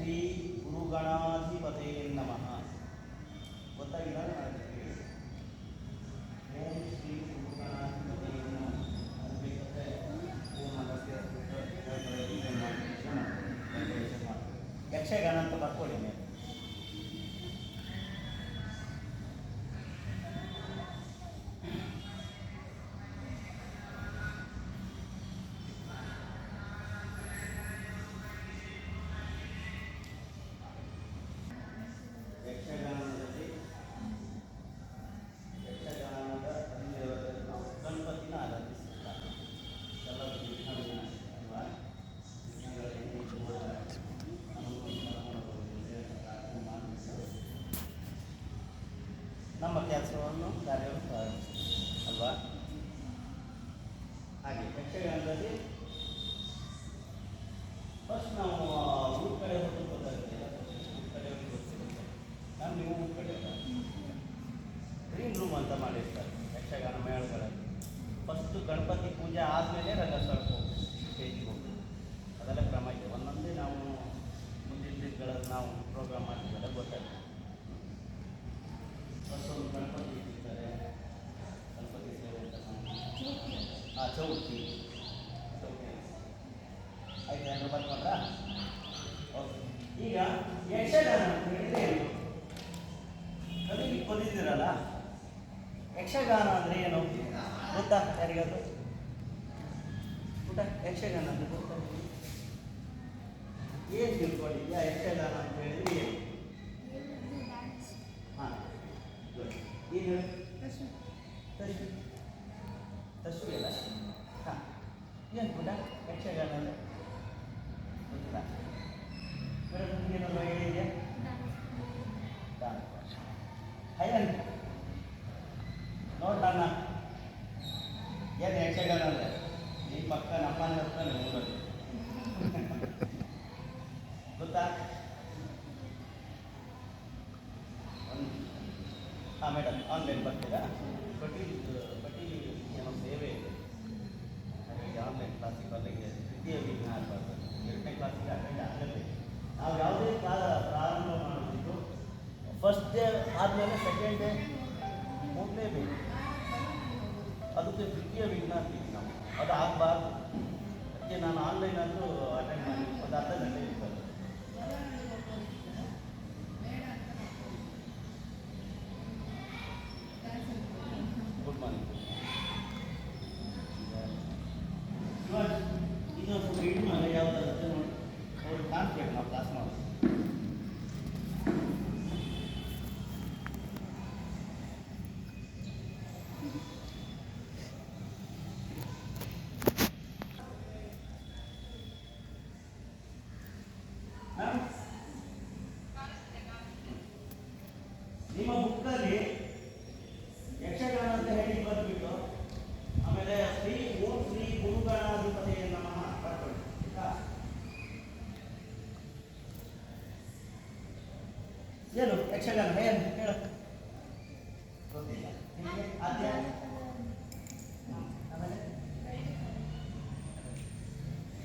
ಶ್ರೀ ಗುರುಗಣಾಧಿಪತೇ ನಮಃ ಗೊತ್ತಾಗಿಲ್ಲ ನನಗೆ? ಓಂ ಶ್ರೀ ಗುರುಗಣಾಧಿಪತೇ ನಮಃ ಅದು ಬೇಕಾದ್ರೆ ಓಂ ಅಗಸ್ತ್ಯ ಬಿಟ್ಟು ಹೇಳ್ತಾರೆ, ಇದನ್ನ ಮಾಡಿ, ಇದನ್ನ ಮಾಡಿ, ವೆಂಕಟೇಶ ಮಾಡಿ. ಯಕ್ಷಗಾನ ಅಂತ ಬರ್ಕೊಳ್ಳಿ ಆಯ್ತು ಅಂದ್ರೆ ಬರ್ಕೊಂಡ್ರಾ ಓಕೆ. ಈಗ ಯಕ್ಷಗಾನ ಅಂತ ಹೇಳಿದ್ರೆ ಏನು? ನೀವು ಬಂದಿದ್ದೀರಲ್ಲ ಯಕ್ಷಗಾನ ಅಂದರೆ ಏನು? ಗೊತ್ತಾ ಯಾರಿಗಾದ್ರು? ಊಟ ಯಕ್ಷಗಾನ ಅಂದರೆ ಗೊತ್ತಾ ಏನು ತಿಳ್ಕೊಂಡಿದ್ಯಾ ಯಕ್ಷಗಾನ ಅಂತ ಹೇಳಿದ್ರೆ ಏನು? ಹಾಂ ಏನು ತಶ್ವಿ ಅಲ್ಲ ಹಾಂ ಏನು ಕೂಡ ಯಕ್ಷಗಾನ ಅಂದರೆ ಗೊತ್ತಿಲ್ಲ ಬೇರೆ ನಿಮ್ಗೆ ಏನಾದ್ರು ಹೇಳಿದೆಯಾ ಹಯ್ಯನ್ ನೋಡಣ್ಣ ಏನು ಯಕ್ಷಗಾನ ಅಂದರೆ ನಿಮ್ಮ ಪಕ್ಕ ನಮ್ಮನೆ ಹತ್ರ ಊರಲ್ಲಿ ಗೊತ್ತಾ ಹಾಂ ಮೇಡಮ್ ಆನ್ಲೈನ್ ಬರ್ತೀರಾ ಬಡ್ಡಿ ಬಡ್ಡಿ ಏನೋ ಸೇವೆ ಇದೆ ಹಾಗಾಗಿ ಆನ್ಲೈನ್ ಕ್ಲಾಸಿಗೆ ಬರಲಿಕ್ಕೆ ತೃತೀಯ ವಿಘ್ನ ಆಗಬಾರ್ದು ಎರಡನೇ ಕ್ಲಾಸಿಗೆ ಅಟೆಂಡ್ ಆಗಬೇಕು ನಾವು ಯಾವುದೇ ಪ್ರಾರಂಭ ಮಾಡೋದಿದ್ದು ಫಸ್ಟ್ ಡೇ ಆದಮೇಲೆ ಸೆಕೆಂಡ್ ಡೇ ಹೋಗಲೇಬೇಕು ಅದಕ್ಕೆ ದ್ವಿತೀಯ ಅಂತೀವಿ ನಾವು ಅದು ಆಗಬಾರ್ದು ಅದಕ್ಕೆ ನಾನು ಆನ್ಲೈನಲ್ಲೂ ಅಟೆಂಡ್ ಮಾಡಿ ಒಂದು ಅರ್ಧ ಗಂಟೆ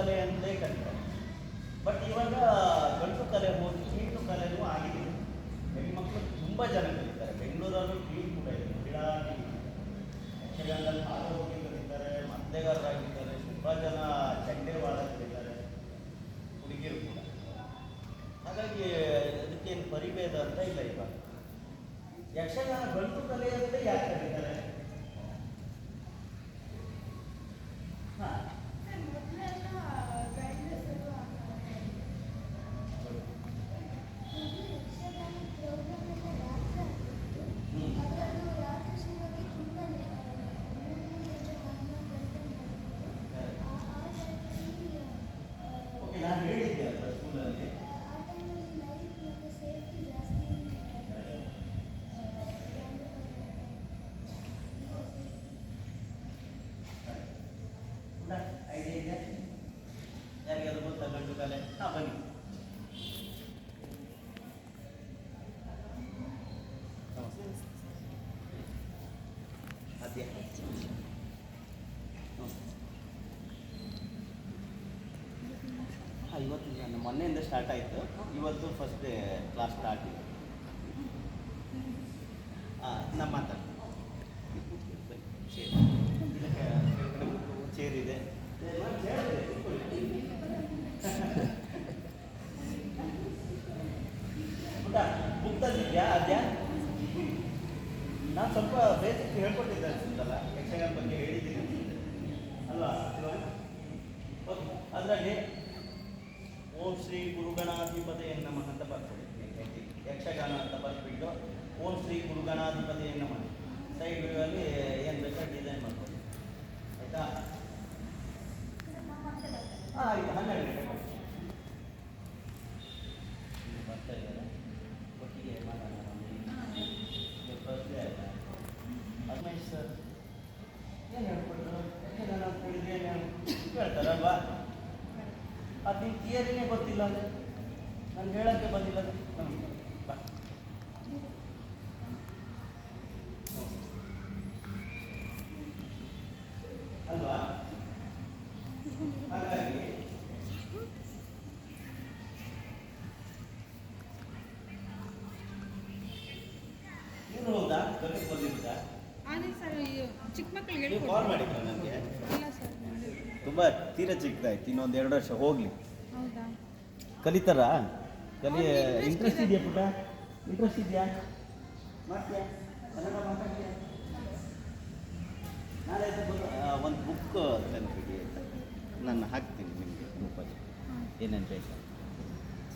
ಕಲೆ ಅಂತಲೇ ಕರೀತಾರೆ. ಬಟ್ ಇವಾಗ ಗಂಟು ತಲೆ ಹೋಗಿ ಹಿಂಡು ತಲೆನೂ ಆಗಿದೆ. ಹೆಣ್ಮಕ್ಳು ತುಂಬ ಜನ ಕರೀತಾರೆ. ಬೆಂಗಳೂರಲ್ಲೂ ಹಾಂ, ಇವತ್ತು ನಾನು ಮೊನ್ನೆಯಿಂದ ಸ್ಟಾರ್ಟ್ ಆಯಿತು. ಇವತ್ತು ಫಸ್ಟ್ ಡೇ ಕ್ಲಾಸ್ ಸ್ಟಾರ್ಟ್ ಇದೆ. ಹಾಂ ನಮ್ಮ ಮಾತಾಡ್ತೀನಿ. ಶ್ರೀ ಗುರುಗಣಾಧಿಪತಿಯ ನಮಃ ಸೈಡ್ ವ್ಯೂವಲ್ಲಿ ಏನು ಬೇಕಾದ್ರೆ ಡಿಸೈನ್ ಮಾಡ್ಬೋದು ಆಯಿತಾ ಹಾಂ ಆಯಿತು ಹನ್ನೆರಡು ಗಂಟೆ ಕೊಡಿ. ಇಲ್ಲಿ ಬರ್ತಾ ಇದ್ದಾರೆ ಒಟ್ಟಿಗೆ ಮಾಡೋಣ ಫಸ್ಟ್ ಡೇ ಆಯಿತಾ ಹದಿನೈದು ಸರ್ ಏನು ಹೇಳ್ಕೊಟ್ರು ಯಕ್ಷಗಾನ ಅಂತ ಹೇಳಿದ್ರೆ ಏನು ಹೇಳ್ತಾರಲ್ವಾ ಅದು ನಿಮ್ಮ ಥಿಯರಿನೇ ಗೊತ್ತಿಲ್ಲ ಅಂದರೆ ನಾನು ಹೇಳೋಕ್ಕೆ ಬಂದಿಲ್ಲ ಅಂದ್ರೆ ನಮಸ್ಕಾರ ಬಾ ಅಲ್ವಾ ಹಾಗಾಗಿ ಇವ್ರು ಹೌದಾ ಕಲಿಗೆ ಬಂದಿದ್ದ ಅದೇ ಸರ್ ಚಿಕ್ಕ ಮಕ್ಕಳಿಗೆ ನೀವು ಕಾಲ್ ಮಾಡಿದ್ರ ನನಗೆ ಇಲ್ಲ ಸರ್ ತುಂಬ ತೀರ ಚಿಕ್ಕದಾಯ್ತು ಇನ್ನೊಂದು ಎರಡು ವರ್ಷ ಹೋಗ್ಲಿ. ಹೌದಾ? ಕಲಿತಾರಾ? ಕಲಿ ಇಂಟ್ರೆಸ್ಟ್ ಇದೆ. ಇದೆಯಾ ಪುಟ್ಟ? ಇಂಟ್ರೆಸ್ಟ್ ಇದೆಯಾ? ಮಾಡ್ತೀಯಾ ಕನ್ನಡ ಮಾತಾಡ್ತೀಯಾ? ನಾಳೆ ಒಂದು ಬುಕ್ ಆಯ್ತಾ ನಾನು ಹಾಕ್ತೀನಿ ನಿಮಗೆ ಗ್ರೂಪಲ್ಲಿ ಏನೇನು ಬೇಕು?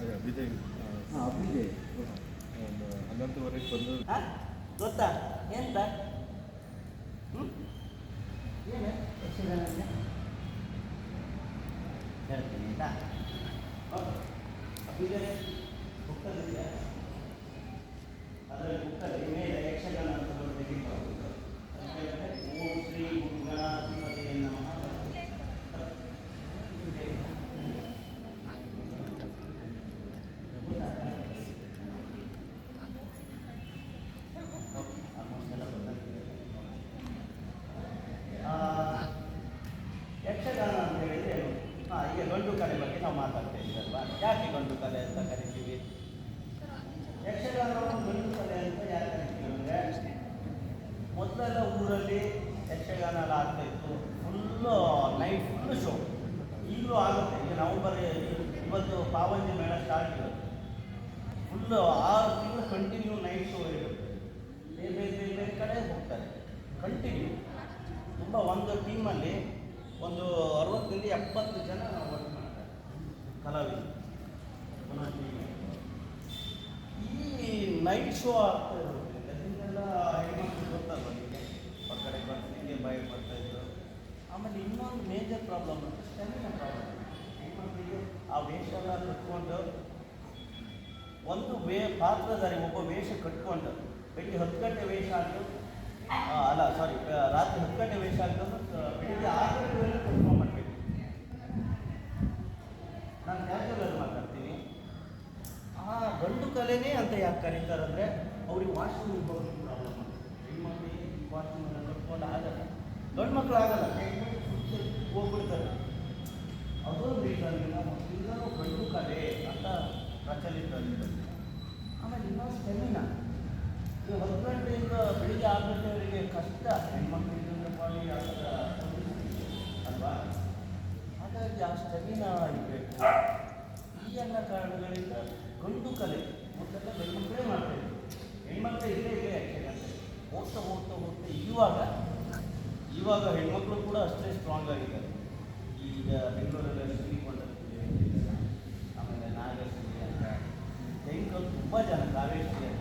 ಅದೇ ಅಭಿಜಯ್ ಹಾಂ ಅಭಿಜಯ್ ಒಂದು ಹನ್ನೊಂದುವರೆಗೆ ಬಂದು ಹಾಂ? ಗೊತ್ತಾ? ಎಂತ? ಹ್ಞೂ ಏನು? ಯಕ್ಷಗಾನ ಅಂದ್ರೆ? ಹೇಳ್ತೀನಿ ಆಯ್ತಾ ಹೌದು ಅಭಿಜಯ್ ಬುಕ್ಕಲ್ಲಿದೆಯಾ ಅದರಲ್ಲಿ ಬುಕ್ಕಲ್ಲಿ ಮೇಲೆ ಯಕ್ಷಗಾನ ಅಂತ ಒಂದು ತೆಗಿಬಹುದು ಓಂ ಶ್ರೀ ಗುರುಗಣಾಧಿಪತಿಯೇ ನಮಃ ಆ, ಯಕ್ಷಗಾನ ಅಂತ ಹೇಳಿದ್ರೆ ಏನು ಹಾಂ ಈಗ ಗಂಡು ಕಲೆ ಬಗ್ಗೆ ನಾವು ಮಾತಾಡ್ತಾ ಇದ್ದೀವಿ ಅಲ್ವಾ ಯಾಕೆ ಗಂಡು ಕಲೆ ಅಂತ ಕರಿತೀವಿ ಯಕ್ಷಗಾನವನ್ನು ಗಂಡು ಕಲೆ ಅಂತ ಯಾಕೆ ಕರಿತೀವಿ ಅಂದರೆ ಮೊದಲೆಲ್ಲ ಊರಲ್ಲಿ ಯಕ್ಷಗಾನ ಎಲ್ಲ ಆಗ್ತಾ ಇತ್ತು ಫುಲ್ಲು ನೈಟ್ ಫುಲ್ಲು ಶೋ ಈಗಲೂ ಆಗುತ್ತೆ ಈಗ ನವಂಬರ್ ಇವತ್ತು ಪಾವಂಜಿ ಮೇಳ ಸ್ಟಾರ್ಟ್ ಇರುತ್ತೆ ಫುಲ್ಲು ಆರು ತಿಂಗಳು ಕಂಟಿನ್ಯೂ ನೈಟ್ ಶೋ ಇರುತ್ತೆ ಬೇರೆ ಬೇರೆ ಬೇರೆ ಬೇರೆ ಕಡೆ ಹೋಗ್ತಾರೆ ಕಂಟಿನ್ಯೂ ತುಂಬ ಒಂದು ಟೀಮಲ್ಲಿ ಒಂದು ಅರವತ್ತರಿಂದ ಎಪ್ಪತ್ತು ಜನ ವರ್ಕ್ ಮಾಡ್ತಾರೆ ಕಲಾವಿದರು ಒಂದೊಂದು ಟೀಮಲ್ಲಿ. ಈ ನೈಟ್ ಶೋ ಆಗ್ತಾ ಇರುತ್ತೆ ಅದನ್ನೆಲ್ಲ ಹೆಣ್ಮಕ್ಳು ಗೊತ್ತಲ್ವ ನಿಮಗೆ? ಹೊರಗಡೆ ಬರ್ತಿಗೆ ಬಾಯಿ ಬರ್ತಾ ಇದ್ರು. ಆಮೇಲೆ ಇನ್ನೊಂದು ಮೇಜರ್ ಪ್ರಾಬ್ಲಮ್ ಅಂದರೆ ಸ್ಟೆಮಿನ ಪ್ರಾಬ್ಲಮ್ ಹೆಣ್ಮಕ್ಳಿಗೆ ಆ ವೇಷ ಎಲ್ಲ ಕಟ್ಕೊಂಡು, ಒಂದು ವೇ, ಪಾತ್ರಧಾರಿ ಒಬ್ಬ ವೇಷ ಕಟ್ಕೊಂಡು, ಬೆಳಿಗ್ಗೆ ಹತ್ತು ಗಂಟೆ ವೇಷ ಆಗ್ತದೆ ಅಲ್ಲ ಸಾರಿ ರಾತ್ರಿ ಹತ್ತು ಗಂಟೆ ವೇಷ ಆಗ್ತದೆ ಬೆಳಿಗ್ಗೆ ಆರು ಗಂಟೆವರೆಗೆ ಗಂಡು ಮಕ್ಕಳು ಆಗಲ್ಲ. ಹೋಗ್ಬಿಡ್ತಾರೆ. ಅದು ಮಕ್ಕಳಿಂದ ಎಲ್ಲರೂ ಗಂಡು ಕಲೆ ಅಂತ ಪ್ರಚಲಿತ ಆಮೇಲೆ ಇನ್ನೊಂದು ಸ್ಟೆಮಿನ ಈಗ ಒಂದು ಗಂಟೆಯಿಂದ ಬೆಳಿಗ್ಗೆ ಆರು ಗಂಟೆವರೆಗೆ ಕಷ್ಟ. ಹೆಣ್ಮಕ್ಳಿಗೆ ಪಾಳಿ ಆಗ ಅಲ್ವಾ? ಹಾಗಾಗಿ ಆ ಸ್ಟೆಮಿನ મજા આવે છે.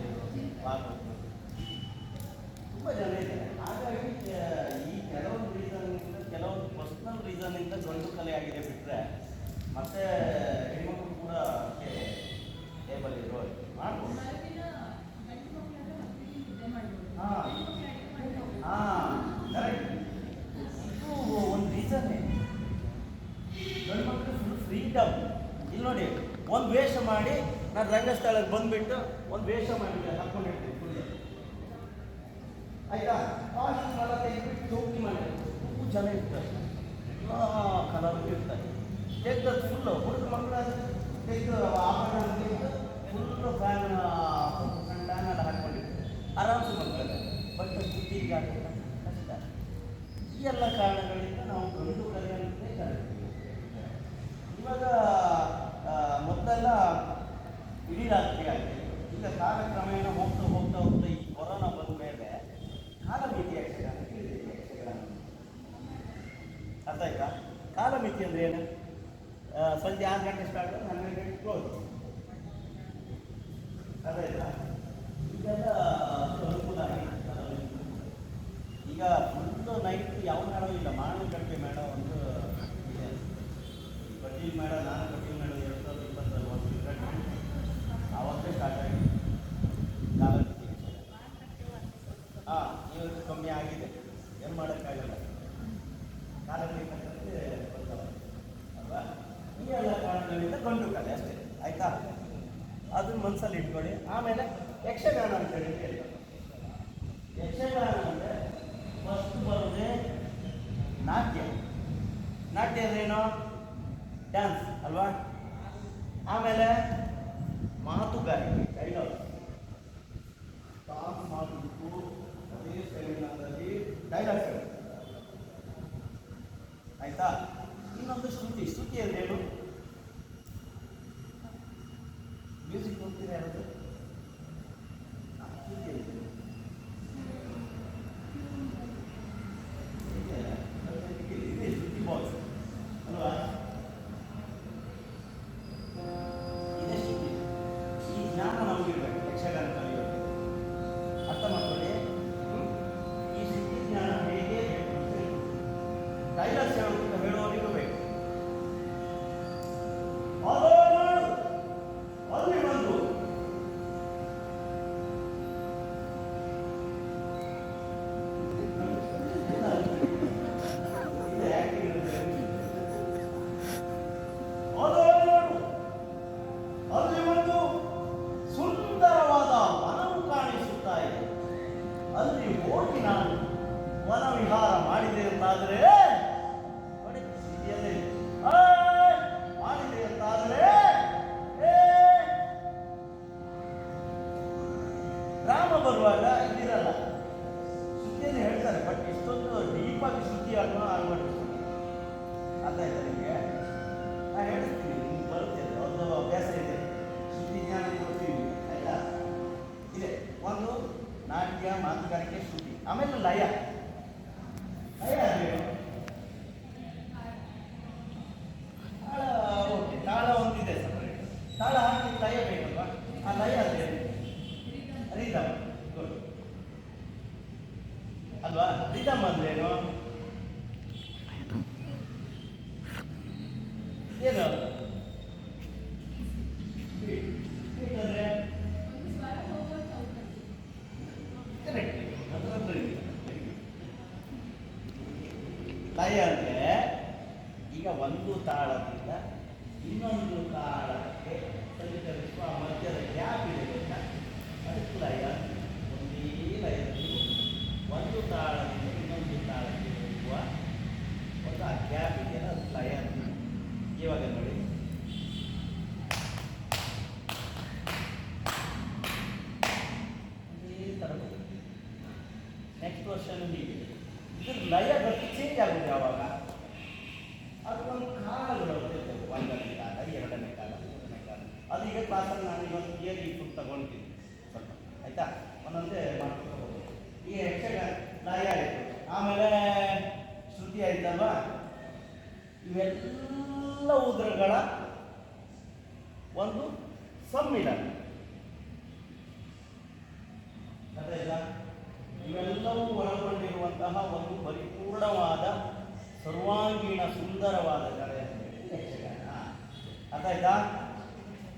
ಹುಚ್ಚಾನೇ ಇರ್ತಾರೆ ಕಲಾವಿದರು ಇರ್ತಾರೆ ತೆಗೆದ ಫುಲ್ಲು ಹುಡುಗ ಮಕ್ಕಳ ತೆಗೆದು ಆಭರಣ ಆಯಿತು ಹನ್ನೆರಡು ಈಗ ಫುಲ್ಲು ನೈಟ್ ಯಾವ ಮೇಡಮ್ ಇಲ್ಲ ಮಾಡು ಕಟ್ಟಿ ಮೇಡಮ್ ಒಂದು ಇದೆ ಮೇಡಮ್ ನಾನು ಅಂದ್ರೆ ಏನು? ಡ್ಯಾನ್ಸ್ ಅಲ್ವಾ? ಆಮೇಲೆ ಅಂತ ಅಲ್ಲಿ ಬಂದು ಅಲ್ಲಿ ಒಂದು ಸುಂದರವಾದ ಮನವು ಕಾಣಿಸುತ್ತಾ ಇದೆ ಅಲ್ಲಿ ಹೋಗಿ ನಾನು ಮನವಿಹಾರ ಮಾಡಿದೆ ಅಂತಾದರೆ tarde. ಇವೆಲ್ಲ ಉದ್ರಗಳ ಒಂದು ಸಮ್ಮಿಲನ. ಇವೆಲ್ಲವೂ ಒಳಗೊಂಡಿರುವಂತಹ ಒಂದು ಪರಿಪೂರ್ಣವಾದ ಸರ್ವಾಂಗೀಣ ಸುಂದರವಾದ ಕಲೆ. ಯಕ್ಷಗಾನ ಅದಾಯ್ತಾ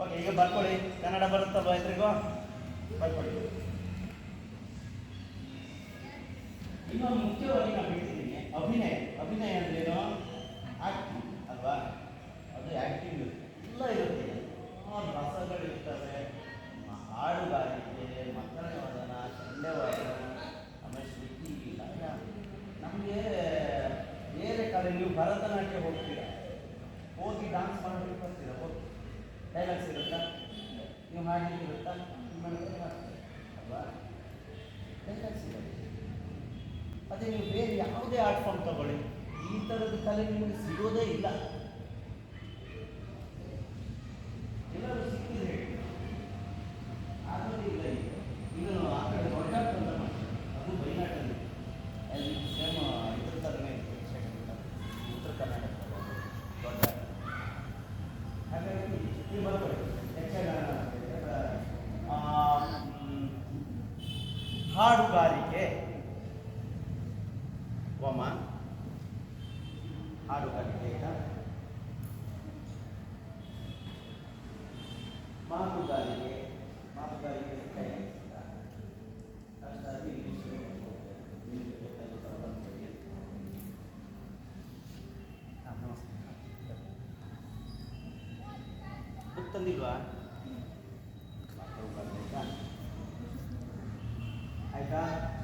ಓಕೆ, ಈಗ ಬರ್ಕೊಳ್ಳಿ. ಕನ್ನಡ ಬರುತ್ತಾ ಬಾಯ್ತರಿಗೋ ಬರ್ಕೊಳ್ಳಿ. ಇನ್ನೊಂದು ಮುಖ್ಯವಾಗಿ ನಾನು ಹೇಳ್ತಿದ್ದೀನಿ, ಅಭಿನಯ. ಅಭಿನಯ ಅಂದ್ರೇನು? ಆ್ಯಕ್ಟಿವ್ ಇರುತ್ತೆ ಎಲ್ಲ ಇರುತ್ತೆ ಆ ರಸಗಳಿರ್ತವೆ ಹಾಡುಗಾರಿಕೆ di ba? Hmm. Ay ka?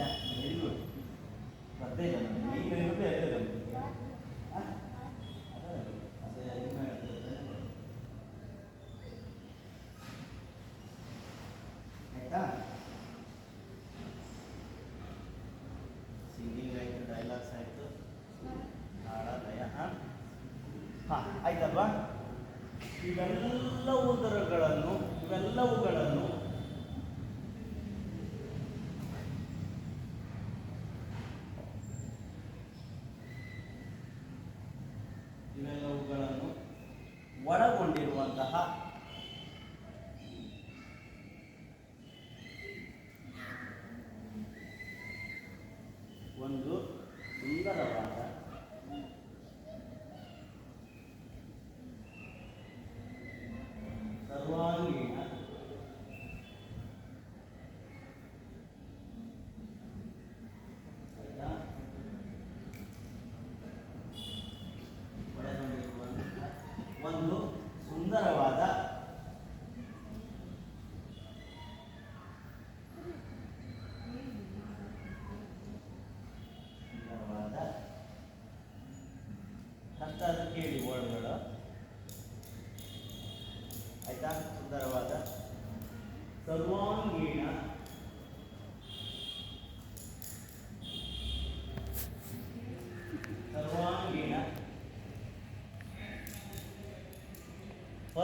Very good ಬರ್ತಾ 好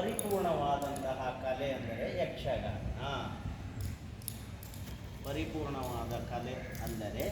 ಪರಿಪೂರ್ಣವಾದಂತಹ ಕಲೆ ಅಂದರೆ ಯಕ್ಷಗಾನ. ಪರಿಪೂರ್ಣವಾದ ಕಲೆ ಅಂದರೆ